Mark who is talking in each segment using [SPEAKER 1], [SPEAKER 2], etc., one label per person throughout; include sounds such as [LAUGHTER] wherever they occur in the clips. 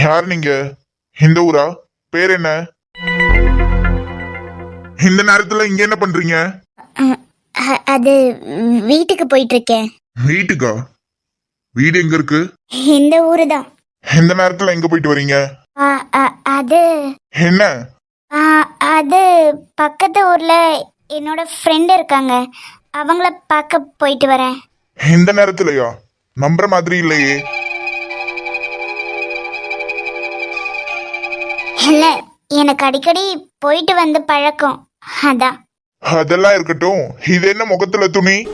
[SPEAKER 1] யார் நீங்க? இந்த ஊரா? பேர் என்ன? இந்த நேரத்துல இங்க என்ன பண்றீங்க?
[SPEAKER 2] அ- அது வீட்டுக்கு போயிட்டு இருக்கேன்
[SPEAKER 1] வீட்டுக்கா? வீடு எங்க இருக்கு?
[SPEAKER 2] இந்த ஊரு தான்
[SPEAKER 1] இந்த நேரத்துல எங்க போயிட்டு வரீங்க?
[SPEAKER 2] அது
[SPEAKER 1] என்ன?
[SPEAKER 2] ஆ, அது பக்கத்து ஊர்ல என்னோட ஃப்ரெண்ட் இருக்காங்க. அவங்கள பார்க்க போயிட்டு வரேன்.
[SPEAKER 1] இந்த நேரத்துலயா? நம்புற மாதிரி இல்லையே.
[SPEAKER 2] இல்ல எனக்கு அடிக்கடி போயிட்டு வந்து பழக்கம். அதான்.
[SPEAKER 1] அதெல்லாம் இருக்கட்டும். இது என்ன முகத்துல துணி?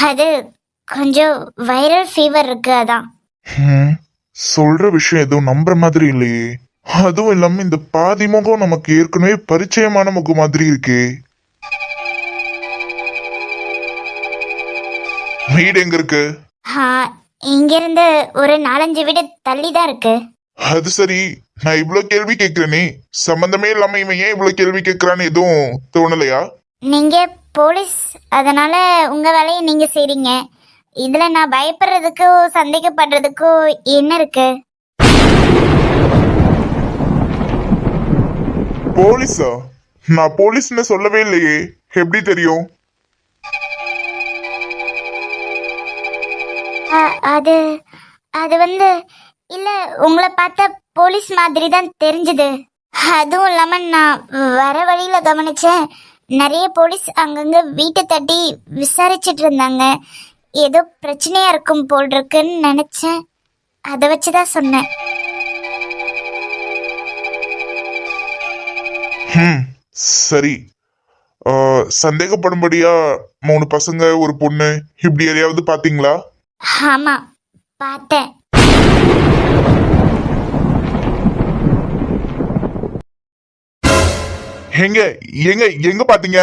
[SPEAKER 2] அது கொஞ்சம் வைரல் ஃபீவர் இருக்கு அதான்.
[SPEAKER 1] ஹம், சொல்ற விஷயம் எதுவும் நம்புற மாதிரி இல்லையே. அதுவும் இல்லாம இந்த பாதி முகம் நமக்கு ஏற்கனவே பரிச்சயமான முகம் மாதிரி இருக்கே. வீடு எங்க இருக்கு?
[SPEAKER 2] ஆ, இங்கிருந்து ஒரு நாலஞ்சு வீடு தள்ளி தான் இருக்கு.
[SPEAKER 1] அது சரி. நான் இவ்ளோ கேள்வி கேக்குறேனே சம்பந்தமே இல்லாம இவன் ஏன் இவ்ளோ கேள்வி கேக்குறான்னு எதுவும் தோணலையா?
[SPEAKER 2] நீங்க போலீஸ் அதனால உங்க வேலையை நீங்க செய்றீங்க. இதுல நான் பயப்படுறதுக்கோ சந்தேகப்படுறதுக்கோ என்ன இருக்கு?
[SPEAKER 1] போலீஸா? நான் போலீஸ்னு சொல்லவே இல்லையே. எப்படி தெரியும்?
[SPEAKER 2] அது அது வந்து இல்ல உங்களை பார்த்தா போலீஸ் மாதிரி தான் தெரிஞ்சது. அதுவும் இல்லாம நான் வர வழியில கவனிச்சேன் நிறைய போலீஸ் அங்கங்க வீட்டை தட்டி விசாரிச்சிட்டு இருந்தாங்க. ஏதோ பிரச்சனையா இருக்கும் போல் இருக்குன்னு நினைச்சேன். அதை வச்சுதான் சொன்னேன்.
[SPEAKER 1] ம் சரி. சந்தேகப்படும்படியா மூணு பசங்க ஒரு பொண்ணு இப்படி எதையாவது பாத்தீங்களா
[SPEAKER 2] ஆமா பார்த்தேன்.
[SPEAKER 1] எங்க எங்க எங்க பாத்தீங்க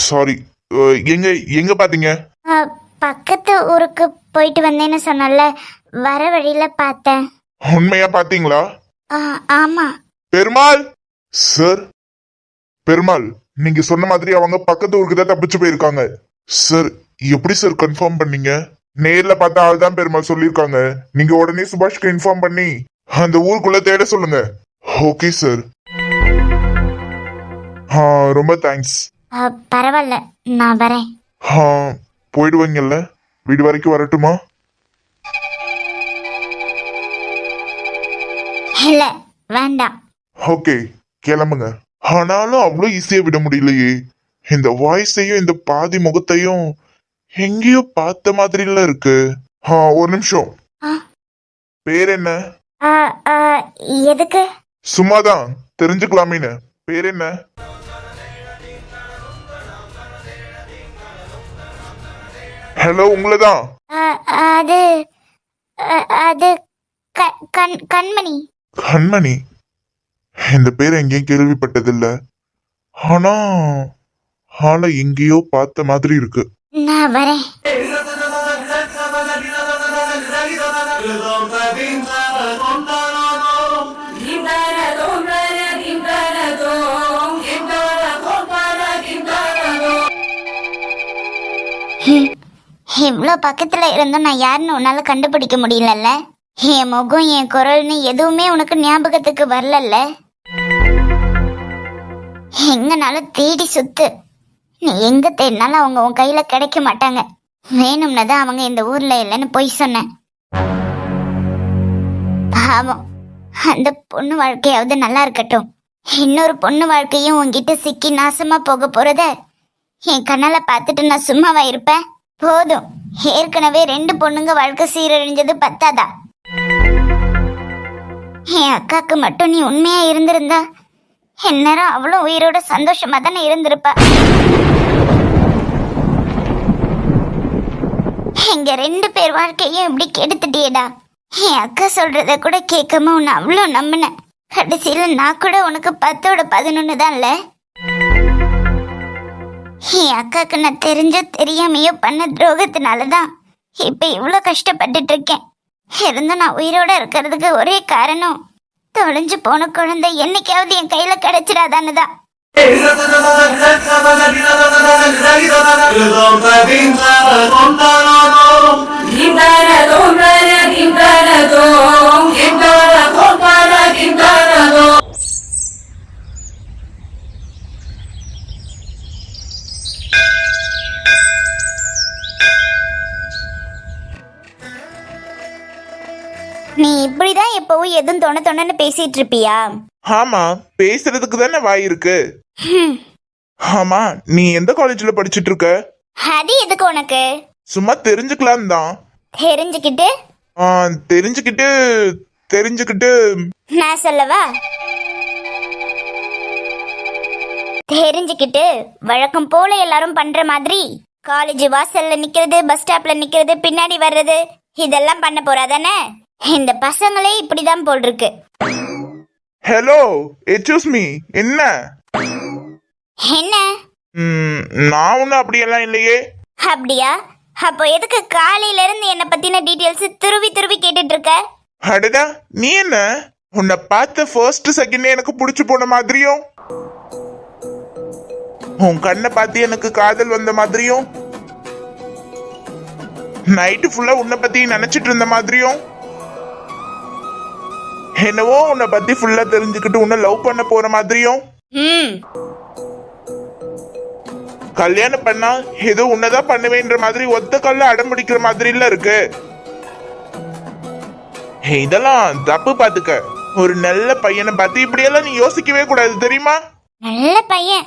[SPEAKER 1] சாரி எங்க எங்க பாத்தீங்க
[SPEAKER 2] பக்கத்து ஊருக்கு போயிட்டு வந்தேன்னு சொன்னல வர வழியில பார்த்தேன்.
[SPEAKER 1] உண்மையா பாத்தீங்களா
[SPEAKER 2] ஆமா.
[SPEAKER 1] பெருமாள்? சார் பெருமாள் நீங்க சொன்ன மாதிரி அவங்க பக்கத்து ஊருக்கு தான் தப்பிச்சு போயிருக்காங்க. சார் எப்படி சார் கன்ஃபார்ம் பண்ணீங்க? நேர்ல பார்த்த ஆள் தான் பெருமாள் சொல்லியிருக்காங்க. நீங்க உடனே சுபாஷ்க்கு இன்ஃபார்ம் பண்ணி அந்த ஊருக்குள்ள தேட சொல்லுங்க. ஓகே சார் ரொம்ப தேங்க்ஸ்
[SPEAKER 2] பரவாயில்ல நான் வரேன்.
[SPEAKER 1] போயிடுவீங்கல்ல? வீடு வரைக்கும் வரட்டுமா?
[SPEAKER 2] இல்ல வேண்டாம்.
[SPEAKER 1] ஓகே கிளம்புங்க. ஆனாலும் அவ்வளோ ஈஸியா விட முடியலையே. இந்த வாய்ஸையும் இந்த பாதி முகத்தையும் எங்கேயோ பார்த்த மாதிரில இருக்கு. ஆ ஒரு நிமிஷம். பேர் என்ன?
[SPEAKER 2] எதுக்கு?
[SPEAKER 1] சும்மாதான் தெரிஞ்சுக்கலாமேன்னு. பேர் என்ன? ஹலோ உங்களதான்?
[SPEAKER 2] அது அது கண்மணி.
[SPEAKER 1] கண்மணி? இந்த பேர் எங்கேயும் கேள்விப்பட்டதில்ல. ஆனா ஆளை எங்கேயோ பார்த்த மாதிரி இருக்கு.
[SPEAKER 2] நான் வரேன். ஹம், இவ்ளோ பக்கத்துல இருந்தும் நான் யாருன்னு உன்னால கண்டுபிடிக்க முடியலல்ல? என் முகம் என் குரல்னு எதுவுமே உனக்கு ஞாபகத்துக்கு வரலல்ல? எங்கனாலும் தேடி சுத்து. நீ எங்க தேடினாலும் அவங்க உன் கையில கிடைக்க மாட்டாங்க. வேணும்னு தான் அவங்க இந்த ஊர்ல இல்லைன்னு பொய் சொன்னேன். பாவம். அந்த பொண்ணு வாழ்க்கையாவது நல்லா இருக்கட்டும். இன்னொரு பொண்ணு வாழ்க்கையும் உன்கிட்ட சிக்கி நாசமா போக போறத என் கண்ணால பார்த்துட்டு நான் சும்மாவா இருப்பேன்? போதும். ஏற்கனவே ரெண்டு பொண்ணுங்க வாழ்க்கை சீரழிஞ்சது பத்தாதா? என் அக்காக்கு மட்டும் நீ உண்மையா இருந்திருந்தா இந்நேரம் அவ்வளோ உயிரோட சந்தோஷமா தானே இருந்திருப்பா? எங்க ரெண்டு பேர் வாழ்க்கையும் இப்படி கெடுத்துட்டியடா. என் அக்கா சொல்றத கூட கேட்காம உன்னை அவ்வளோ நம்பினேன் கடைசியில நான் கூட உனக்கு பத்தோட பதினொன்னு தான்ல என் அக்காவுக்கு நான் தெரிஞ்சோ தெரியாமையோ பண்ண துரோகத்தினால தான் இப்போ இவ்வளோ கஷ்டப்பட்டுட்டு இருக்கேன். இருந்தும் நான் உயிரோட இருக்கிறதுக்கு ஒரே காரணம் தொலைஞ்சு போன குழந்தை என்னைக்காவது என் கையில கிடைச்சிடாதான்னு தான் நீ இப்படிதான் எப்பவும் எதுவும் தொண தொணன்னு பேசிட்டு இருப்பியா?
[SPEAKER 1] ஆமா பேசுறதுக்கு தானே வாய் இருக்கு. ஆமா நீ எந்த காலேஜ்ல படிச்சிட்டு இருக்க?
[SPEAKER 2] அது எதுக்கு உனக்கு?
[SPEAKER 1] சும்மா தெரிஞ்சுக்கலாம் தான்.
[SPEAKER 2] தெரிஞ்சுக்கிட்டு?
[SPEAKER 1] தெரிஞ்சுக்கிட்டு தெரிஞ்சுக்கிட்டு.
[SPEAKER 2] நான் சொல்லவா? தெரிஞ்சுக்கிட்டு வழக்கம் போல எல்லாரும் பண்ற மாதிரி காலேஜ் வாசல்ல நிக்கிறது பஸ் ஸ்டாப்ல நிக்கிறது பின்னாடி வர்றது இதெல்லாம் பண்ண போறாதானே இந்த பசங்களே இப்படிதான் போல் இருக்கு
[SPEAKER 1] ஹலோ எச்சூஸ் மீ என்ன?
[SPEAKER 2] என்ன?
[SPEAKER 1] ம், நான் ஒன்றும் அப்படியெல்லாம் இல்லையே.
[SPEAKER 2] அப்படியா? அப்போ எதுக்கு காலையில இருந்து என்ன பத்தின டீடைல்ஸ் துருவி துருவி கேட்டுட்டு இருக்க
[SPEAKER 1] அடடா நீ என்ன? உன்னை பார்த்த ஃபர்ஸ்ட் செகண்ட் எனக்கு பிடிச்சு போன மாதிரியும். உன் கண்ணை பார்த்து எனக்கு காதல் வந்த மாதிரியும். நைட்டு ஃபுல்லா உன்னை பத்தி நினைச்சிட்டு இருந்த மாதிரியும். என்னவோ உன்னை பத்தி ஃபுல்லா தெரிஞ்சுக்கிட்டு உன்னை லவ் பண்ண போற மாதிரியும்.
[SPEAKER 2] ம்.
[SPEAKER 1] கல்யாணம் பண்ணா ஏதோ உன்னதான் பண்ணுவேன்ற மாதிரி ஒத்த கல்ல அடம்பிடிக்கிற மாதிரி இல்ல இருக்கு இதெல்லாம் தப்பு பாத்துக்க. ஒரு நல்ல பையனை பார்த்து இப்படியெல்லாம் நீ யோசிக்கவே கூடாது தெரியுமா?
[SPEAKER 2] நல்ல பையன்.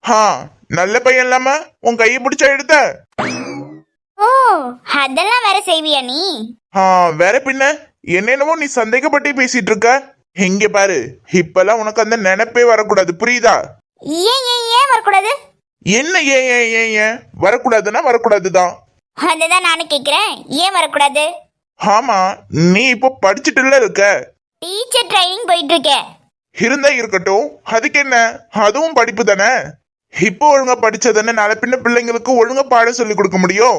[SPEAKER 1] ஹா நல்ல பையன் இல்லாம உன் கையை பிடிச்சா எடுத்த?
[SPEAKER 2] ஓ அதெல்லாம் வேற செய்வியா நீ?
[SPEAKER 1] ஆ வேற பின்ன? என்னென்னவோ நீ சந்தேகப்பட்டு பேசிட்டு இருக்க இங்க பாரு இப்பெல்லாம் உனக்கு அந்த நினைப்பே வரக்கூடாது புரியுதா?
[SPEAKER 2] ஏன் ஏன் ஏன் வரக்கூடாது?
[SPEAKER 1] என்ன ஏன் ஏன் ஏன் ஏன்? வரக்கூடாதுன்னா வரக்கூடாதுதான்.
[SPEAKER 2] அதுதான் நானும் கேக்குறேன். ஏன் வரக்கூடாது?
[SPEAKER 1] ஆமா நீ இப்போ படிச்சுட்டுல இருக்க.
[SPEAKER 2] டீச்சர் ட்ரைனிங் போயிட்டு இருக்கேன்
[SPEAKER 1] இருந்தா இருக்கட்டும் அதுக்கு என்ன? அதுவும் படிப்பு தானே? இப்போ ஒழுங்கா படிச்சதானே நாளை பின்ன பிள்ளைங்களுக்கு ஒழுங்கா பாடம் சொல்லி கொடுக்க முடியும்?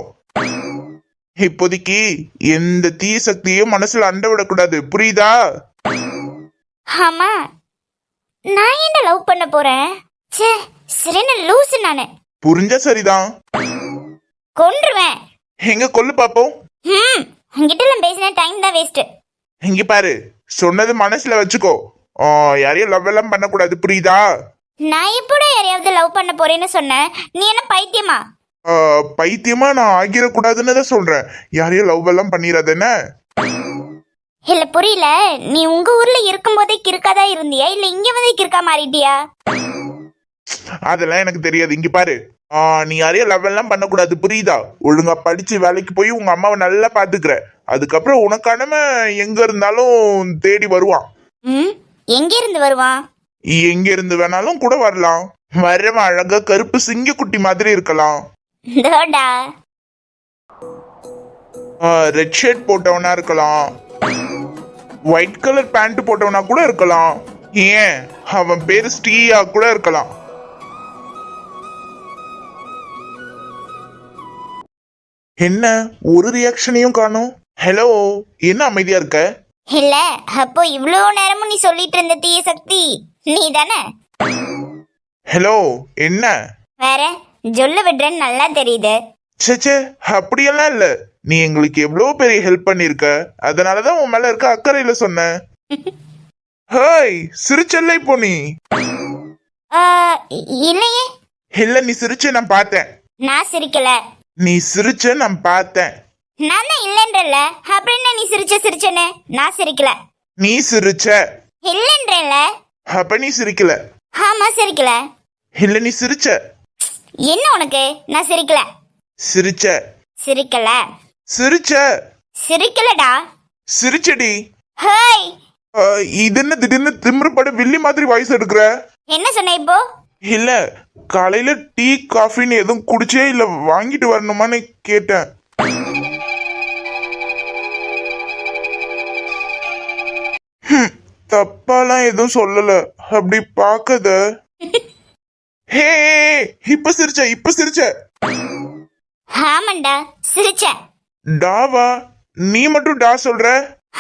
[SPEAKER 1] இப்போதைக்கு எந்த தீய சக்தியும் மனசுல அண்ட விடக்கூடாது. புரியுதா?
[SPEAKER 2] ஆமா. நான் என்ன லவ் பண்ண போறேன்? ச்சே சரின்னு லூசு நானு.
[SPEAKER 1] புரிஞ்சா சரிதான்.
[SPEAKER 2] கொன்றுவேன்.
[SPEAKER 1] எங்க கொல்லு பாப்போம்.
[SPEAKER 2] ம் உங்ககிட்ட எல்லாம் பேசின டைம் தான் வேஸ்ட்
[SPEAKER 1] இங்க பாரு சொன்னது மனசுல வச்சுக்கோ. ஆ, யாரையும் லவ் எல்லாம் பண்ணக்கூடாது புரியுதா?
[SPEAKER 2] நான் எப்போட யாரையாவது லவ் பண்ண போறேன்னு சொன்னேன்? நீ என்ன பைத்தியமா?
[SPEAKER 1] பைத்தியமா நான் ஆகிடக்கூடாதுன்னு தான் சொல்றேன். யாரையும் லவ் எல்லாம் பண்ணிடாத என்ன
[SPEAKER 2] இல்ல புரியல. நீ உங்க ஊர்ல இருக்கும்போதே கிறுக்காதா இருந்தியா? இல்ல இங்க வந்து கிறுக்கா மாறிட்டியா?
[SPEAKER 1] அதெல்லாம் எனக்கு தெரியாது. இங்க பாரு. நீ யாரையும் லவ் எல்லாம் பண்ணக்கூடாது புரியுதா? ஒழுங்கா படிச்சு வேலைக்கு போய் உங்க அம்மாவை நல்லா பாத்துக்கிற. அதுக்கப்புறம் உனக்கானவன் எங்க இருந்தாலும் தேடி வருவான்.
[SPEAKER 2] ம்? எங்க இருந்து வருவான்?
[SPEAKER 1] எங்க இருந்து வேணாலும் கூட வரலாம். வரவன் அழகா கருப்பு சிங்கக்குட்டி மாதிரி இருக்கலாம்.
[SPEAKER 2] தோடா
[SPEAKER 1] ரெட் ஷர்ட் போட்டவனா இருக்கலாம். ஒயிட் கலர் பேண்ட் போட்டவனா கூட இருக்கலாம். ஏன்? அவன் பேரு ஸ்ரீயா கூட இருக்கலாம். என்ன? ஒரு ரியாக்ஷனையும் காணும். ஹலோ என்ன அமைதியா இருக்க?
[SPEAKER 2] இல்ல அப்போ இவ்வளோ நேரமும் நீ சொல்லிட்டு இருந்த தீய சக்தி நீ தானே
[SPEAKER 1] ஹலோ என்ன?
[SPEAKER 2] வேற? சொல்ல விடுறேன்னு நல்லா தெரியுது.
[SPEAKER 1] ச்சே அப்படியெல்லாம் இல்ல. நீ எங்களுக்கு எவ்வளவு பெரிய ஹெல்ப் பண்ணிருக்க? அதனாலதான் உன் மேல இருக்க அக்கறையில சொன்னேன். [LAUGHS] ஹேய் சிரிச்சல்ல நீ
[SPEAKER 2] ஆ, இ- இல்லையே.
[SPEAKER 1] இல்ல நீ சிரிச்ச நான் பார்த்தேன்.
[SPEAKER 2] நான் சிரிக்கல.
[SPEAKER 1] நீ சிரிச்ச நான் பார்த்தேன்.
[SPEAKER 2] நான் தான் இல்லைன்றல அப்புறம் என்ன நீ சிரிச்ச சிரிச்சேன்னு? நான் சிரிக்கல.
[SPEAKER 1] நீ சிரிச்ச.
[SPEAKER 2] இல்லைன்றல
[SPEAKER 1] அப்ப நீ சிரிக்கல.
[SPEAKER 2] ஆமா சிரிக்கல.
[SPEAKER 1] இல்ல நீ சிரிச்ச.
[SPEAKER 2] என்ன உனக்கு? நான் சிரிக்கல.
[SPEAKER 1] சிரிச்ச.
[SPEAKER 2] சிரிக்கல.
[SPEAKER 1] சிரிச்ச.
[SPEAKER 2] சிரிக்கலடா.
[SPEAKER 1] சிரிச்சடி.
[SPEAKER 2] ஹேய்.
[SPEAKER 1] இது என்ன திடீர்னு திமிருப்பட வில்லி மாதிரி வாய்ஸ் எடுக்கிற?
[SPEAKER 2] என்ன சொன்ன இப்போ?
[SPEAKER 1] இல்ல காலையில டீ காஃபின்னு எதுவும் குடிச்சே இல்ல வாங்கிட்டு வரணுமான்னு கேட்டேன். தப்பாலாம் எதுவும் சொல்லல. அப்படி பாக்கத ஹே இப்ப சிரிச்ச இப்ப சிரிச்ச.
[SPEAKER 2] ஆமாண்டா சிரிச்சேன்
[SPEAKER 1] டாவா நீ மட்டும் டா சொல்ற?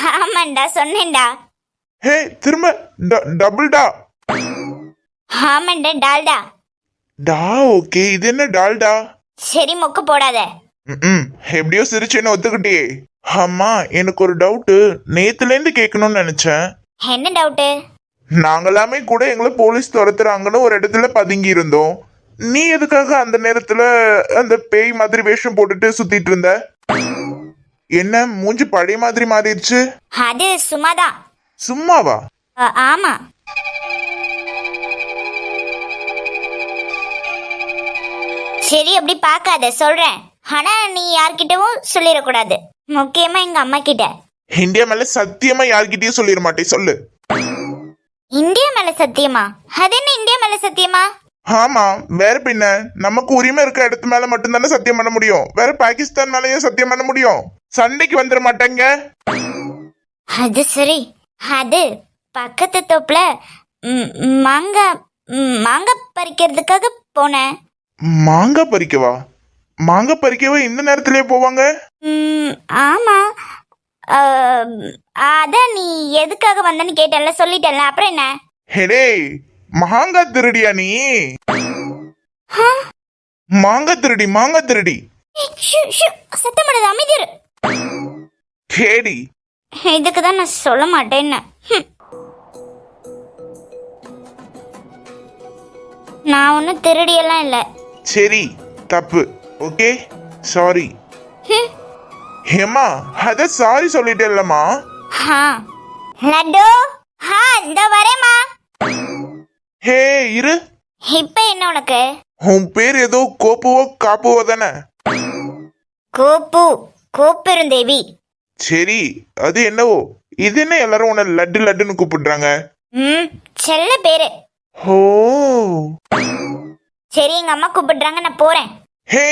[SPEAKER 2] ஆமாண்டா சொன்னேன்டா.
[SPEAKER 1] ஹே திரும்ப ட- டபுள் டா.
[SPEAKER 2] ஆமாண்ட டால்டா
[SPEAKER 1] டா. ஓகே இது என்ன டால்டா
[SPEAKER 2] சரி மொக்கு போடாத.
[SPEAKER 1] ம் எப்படியோ சிரிச்சேன்னு ஒத்துக்கிட்டியே. அம்மா எனக்கு ஒரு டவுட்டு நேத்துல இருந்து கேட்கணும்னு நினைச்சேன்.
[SPEAKER 2] என்ன டவுட்டு?
[SPEAKER 1] நாங்களாமே கூட எங்களை போலீஸ் துரத்துறாங்கன்னு ஒரு இடத்துல பதுங்கி இருந்தோம் நீ எதுக்காக அந்த நேரத்துல அந்த பேய் மாதிரி வேஷம் போட்டுட்டு சுத்திட்டு இருந்த? என்ன மூஞ்சி பழைய மாதிரி மாறிடுச்சு?
[SPEAKER 2] அது சும்மாதான்
[SPEAKER 1] சும்மாவா?
[SPEAKER 2] ஆமா. சரி அப்படி பார்க்காத சொல்றேன். ஆனா நீ யார்கிட்டவும் சொல்லிடக்கூடாது. முக்கியமா எங்க அம்மா கிட்ட.
[SPEAKER 1] இந்தியா மேல சத்தியமா யார்கிட்டயும் சொல்லிட மாட்டேன் சொல்லு.
[SPEAKER 2] இந்தியா மேல சத்தியமா? அது என்ன இந்தியா மேல சத்தியமா?
[SPEAKER 1] ஆமா வேற பின்ன நமக்கு உரிமை இருக்க இடத்து மேல மட்டும்தானே சத்தியம் பண்ண முடியும். வேற பாகிஸ்தான் மேலயும் சத்தியம் பண்ண முடியும். சண்டைக்கு வந்துட மாட்டாங்க.
[SPEAKER 2] அது சரி. அது பக்கத்து தோப்புல ம், மாங்காய் ம், மாங்காய் பறிக்கிறதுக்காக போனேன்.
[SPEAKER 1] மாங்காய் பறிக்கவா? மாங்காய் பறிக்கவா இந்த நேரத்திலே போவாங்க?
[SPEAKER 2] ம், ஆமா. அதான் நீ எதுக்காக வந்தேன்னு கேட்டல சொல்லிட்டல அப்புறம் என்ன?
[SPEAKER 1] ஹெடே மாங்காய் திருடியா நீ?
[SPEAKER 2] ஆ?
[SPEAKER 1] மாங்காய் திருடி மாங்காய் திருடி.
[SPEAKER 2] ஏய், ஷு, ஷு, சத்தம் போடாத அமைதி இரு.
[SPEAKER 1] கேடி
[SPEAKER 2] இதுக்கு தான் நான் சொல்ல மாட்டேன்னு. ஹம். நான் ஒன்றும் திருடியெல்லாம் இல்லை.
[SPEAKER 1] சரி தப்பு ஓகே? சாரி ஏம்மா அத சாரி சொல்லிட்டேல்லம்மா
[SPEAKER 2] ஹா லட்டு ஹா இந்த வரேம்மா
[SPEAKER 1] ஹே இரு
[SPEAKER 2] இப்போ என்ன உனக்கு
[SPEAKER 1] உன் பேர் ஏதோ கோப்புவோ காப்புவோ தானே
[SPEAKER 2] கோப்பு கோப்பெருந்தேவி
[SPEAKER 1] சரி அது என்னவோ இது என்ன எல்லாரும் உன்னை லட்டு லட்டுன்னு கூப்பிடுறாங்க
[SPEAKER 2] ம் செல்ல பேரு
[SPEAKER 1] ஓ
[SPEAKER 2] சரி எங்க அம்மா கூப்பிடுறாங்க நான் போறேன்
[SPEAKER 1] ஹே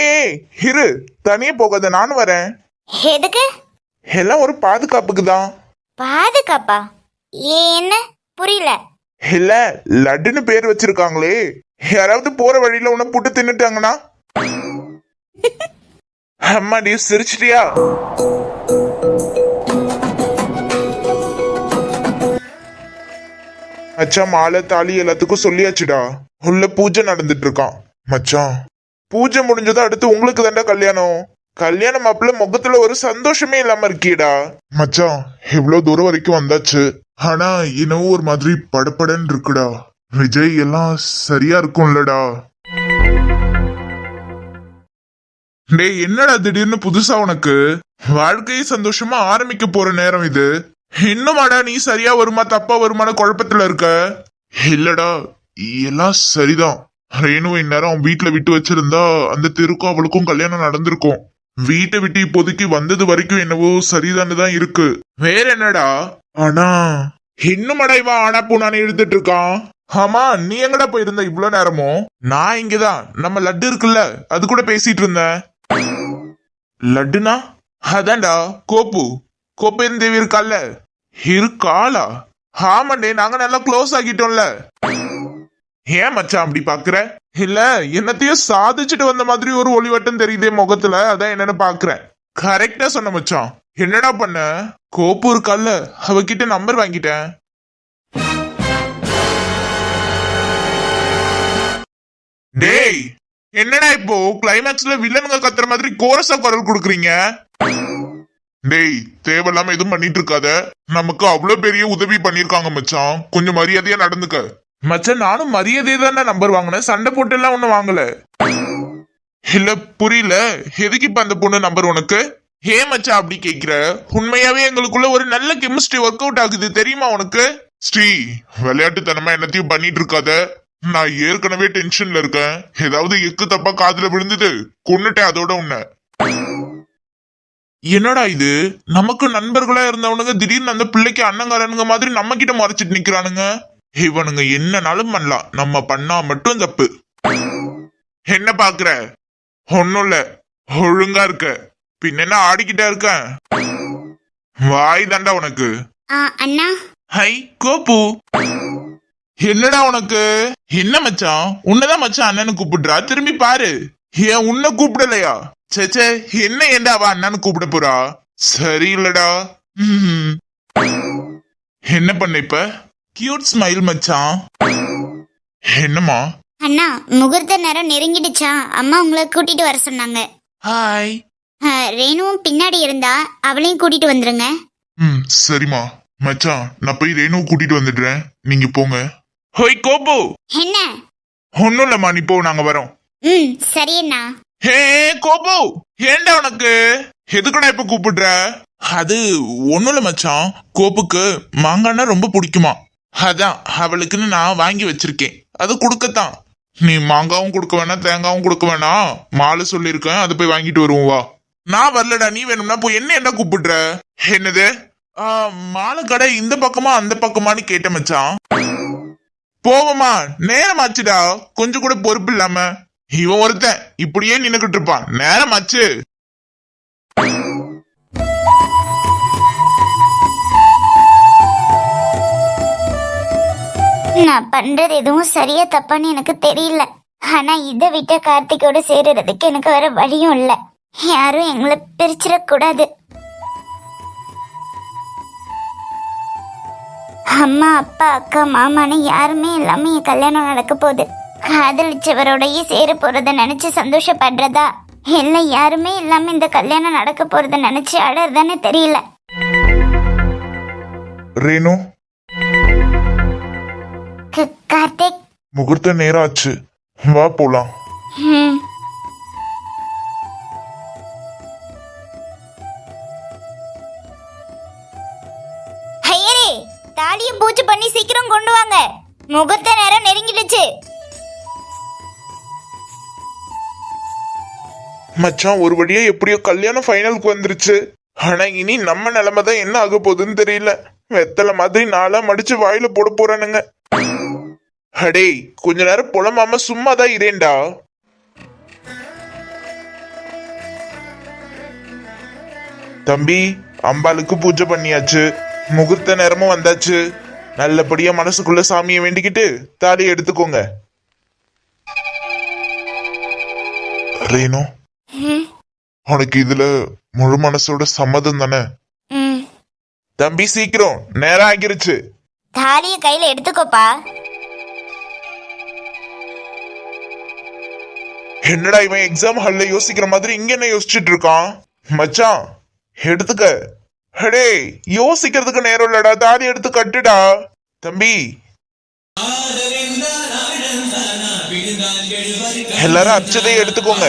[SPEAKER 1] இரு தனியே போகாத நானும் வரேன்
[SPEAKER 2] எதுக்கு
[SPEAKER 1] எல்லாம் ஒரு பாதுகாப்புக்கு தான்
[SPEAKER 2] பாதுகாப்பா? என்ன புரியல.
[SPEAKER 1] இல்ல லட்டுன்னு பேர் வச்சிருக்காங்களே. யாராவது போற வழியில உன்னை புட்டு தின்னுட்டாங்கன்னா? அம்மாடி சிரிச்சிட்டியா? மச்சான் மாலை தாலி எல்லாத்துக்கும் சொல்லியாச்சுடா. உள்ள பூஜை நடந்துட்டு இருக்கான். மச்சான் பூஜை முடிஞ்சதும் அடுத்து உங்களுக்கு தாண்டா கல்யாணம். கல்யாண மாப்பிள்ள முகத்துல ஒரு சந்தோஷமே இல்லாம இருக்கீடா. மச்சான் இவ்வளவு தூரம் வரைக்கும் வந்தாச்சு. ஆனா இன்னும் ஒரு மாதிரி படபடன்னு இருக்குடா. விஜய் எல்லாம் சரியா இருக்கும்லடா. டேய் என்னடா திடீர்னு புதுசா உனக்கு? வாழ்க்கையை சந்தோஷமா ஆரம்பிக்க போற நேரம் இது. இன்னுமாடா நீ சரியா வருமா தப்பா வருமான குழப்பத்துல இருக்க? இல்லடா எல்லாம் சரிதான். ரேணு இந்நேரம் அவன் வீட்டுல விட்டு வச்சிருந்தா அந்த தெருக்கும் அவளுக்கும் கல்யாணம் நடந்திருக்கும். வீட்டை விட்டு இப்போதைக்கு வந்தது வரைக்கும் என்னவோ சரிதான்னு தான் இருக்கு. வேற என்னடா? ஆனா இன்னும் அடைவா ஆனா பூனானு எழுதிட்டு இருக்கான். ஆமா நீ எங்கடா போயிருந்த இவ்வளவு நேரமும் நான் இங்கதான். நம்ம லட்டு இருக்குல்ல அது கூட பேசிட்டு இருந்தேன். லட்டுனா? அதான்டா கோப்பு. கோப்பேன் தேவி இருக்கால்ல? இருக்காளா? ஆமாண்டே நாங்க நல்லா க்ளோஸ் ஆகிட்டோம்ல. ஏன் மச்சான் அப்படி பாக்குற? இல்ல என்னத்தையும் சாதிச்சுட்டு வந்த மாதிரி ஒரு ஒளிவட்டம் தெரியுதே முகத்துல அதான் என்னன்னு பாக்குறேன். கரெக்டா சொன்ன மச்சான். என்னடா பண்ண? கோப்பு இருக்கால்ல அவகிட்ட நம்பர் வாங்கிட்டேன். டேய் என்னடா இப்போ கிளைமேக்ஸ்ல வில்லனுங்க கத்துற மாதிரி கோரஸா குரல் கொடுக்குறீங்க? டேய் தேவையில்லாம எதுவும் பண்ணிட்டு இருக்காத. நமக்கு அவ்வளவு பெரிய உதவி பண்ணிருக்காங்க மச்சான். கொஞ்சம் மரியாதையா நடந்துக்க. மச்சான் நானும் மரியாதை தானே நம்பர் வாங்கினேன். சண்டை போட்டு எல்லாம் ஒண்ணும் வாங்கல. இல்ல புரியல. எதுக்கு இப்ப அந்த பொண்ணு நம்பர் உனக்கு? ஏ மச்சா அப்படி கேக்குற? உண்மையாவே எங்களுக்குள்ள ஒரு நல்ல கெமிஸ்ட்ரி ஒர்க் அவுட் ஆகுது தெரியுமா உனக்கு? ஸ்ரீ விளையாட்டுத்தனமா என்னத்தையும் பண்ணிட்டு இருக்காத. நான் ஏற்கனவே டென்ஷன்ல இருக்கேன். ஏதாவது எக்கு தப்பா காதுல விழுந்தது. கொன்னுட்டேன் அதோட உன்னை. என்னடா இது? நமக்கு நண்பர்களா இருந்தவனுங்க திடீர்னு அந்த பிள்ளைக்கு அண்ணங்காரனுங்க மாதிரி நம்ம கிட்ட மறைச்சிட்டு நிக்கிறானுங்க. இவனுங்க என்னனாலும் பண்ணலாம். நம்ம பண்ணா மட்டும் தப்பு. என்ன பாக்குற? ஒண்ணும் இல்ல. ஒழுங்கா இருக்க. பின்ன ஆடிக்கிட்டா இருக்கேன் வாய் தாண்டா உனக்கு.
[SPEAKER 2] அண்ணா.
[SPEAKER 1] ஹை கோப்பு என்னடா உனக்கு? என்ன மச்சான்? உன்னதான் மச்சான் அண்ணனு கூப்பிடுறா. திரும்பி பாரு. ஏன் உன்னை கூப்பிடலையா? சேச்சே என்ன ஏண்டா அவ அண்ணனு கூப்பிட போறா? சரியில்லடா. ம்ஹும். என்ன பண்ண இப்ப? கியூட் ஸ்மைல் மச்சான்
[SPEAKER 3] என்னம்மா?
[SPEAKER 2] அண்ணா முகூர்த்த நேரம் நெருங்கிடுச்சா? அம்மா உங்களை கூட்டிட்டு வர சொன்னாங்க.
[SPEAKER 1] ஹாய்
[SPEAKER 2] அஹ், ரேணுவும் பின்னாடி இருந்தா அவளையும் கூட்டிட்டு வந்துருங்க.
[SPEAKER 3] ம் சரிம்மா. மச்சான் நான் போய் ரேணு கூட்டிட்டு வந்துடுறேன். நீங்க போங்க.
[SPEAKER 1] ஹோய் கோபு.
[SPEAKER 2] என்ன?
[SPEAKER 1] ஒன்னும் இல்லம்மா நீ போ நாங்க வரோம்.
[SPEAKER 2] ம் சரி அண்ணா.
[SPEAKER 1] ஹே கோபு. ஏன்டா உனக்கு? எதுக்குடா இப்ப கூப்பிடுற? அது ஒண்ணும் இல்ல மச்சான். கோப்புக்கு மாங்கான்னா ரொம்ப பிடிக்குமா? அதான் அவளுக்குன்னு நான் வாங்கி வச்சிருக்கேன். அது கொடுக்கத்தான். நீ மாங்காவும் கொடுக்க வேணாம் தேங்காவும் கொடுக்க வேணாம் மாலை சொல்லியிருக்கேன் அதை போய் வாங்கிட்டு வருவோம் வா. நான் வரலடா நீ வேணும்னா போய் என்ன என்ன கூப்பிடுற? என்னது? ஆ, மாலை கடை இந்த பக்கமா அந்த பக்கமான்னு கேட்ட மச்சான். போவோமா நேரமாச்சுடா. கொஞ்சம் கூட பொறுப்பு இல்லாம. இவன் ஒருத்தன் இப்படியே நின்னுகிட்டு இருப்பான். நேரமாச்சு.
[SPEAKER 2] நான் பண்றது எதுவும் சரியா தப்பான்னு எனக்கு தெரியல. ஆனா இதை விட்ட கார்த்திகோட சேருறதுக்கு எனக்கு வேற வழியும் இல்ல. யாரும் எங்களை பிரிச்சிடக்கூடாது. அம்மா அப்பா அக்கா மாமான்னு யாருமே இல்லாம என் கல்யாணம் நடக்க போகுது. காதலிச்சவரோடயே சேர போறத நினைச்சு சந்தோஷப்படுறதா? இல்ல யாருமே இல்லாம இந்த கல்யாணம் நடக்க போறத நினைச்சு அழறதானே தெரியல.
[SPEAKER 3] ரேணு
[SPEAKER 2] கார்த்திக்.
[SPEAKER 3] முகூர்த்த நேரம் ஆச்சு. வா போலாம்.
[SPEAKER 2] ஐயரே தாலியை பூஜை பண்ணி சீக்கிரம் கொண்டு வாங்க. முகூர்த்த நேரம் நெருங்கிடுச்சு.
[SPEAKER 1] மச்சான் ஒரு வழியா எப்படியோ கல்யாணம் ஃபைனலுக்கு வந்துருச்சு. ஆனா இனி நம்ம நிலைமை தான் என்ன ஆக போகுதுன்னு தெரியல. வெத்தலை மாதிரி நாளா மடிச்சு வாயில போட போறானுங்க. அடே கொஞ்ச நேரம் புலமாம சும்மா தான் இரேண்டா தம்பி அம்பாளுக்கு பூஜை பண்ணியாச்சு. முகூர்த்த நேரமும் வந்தாச்சு. நல்லபடியா மனசுக்குள்ள சாமியை வேண்டிக்கிட்டு தாலி எடுத்துக்கோங்க.
[SPEAKER 2] ம்.
[SPEAKER 3] உனக்கு இதுல முழு மனசோட சம்மதம் தானே?
[SPEAKER 1] தம்பி சீக்கிரம். நேரம் ஆகிருச்சு.
[SPEAKER 2] தாலியை கையில எடுத்துக்கோப்பா.
[SPEAKER 1] என்னடா இவன் எக்ஸாம் ஹால்ல யோசிக்கிற மாதிரி இங்க என்ன யோசிச்சுட்டு இருக்கான்? மச்சான் எடுத்துக்க. ஹடே யோசிக்கிறதுக்கு நேரம் இல்லடா தாடி எடுத்து கட்டுடா. தம்பி. எல்லாரும் அச்சதையும் எடுத்துக்கோங்க.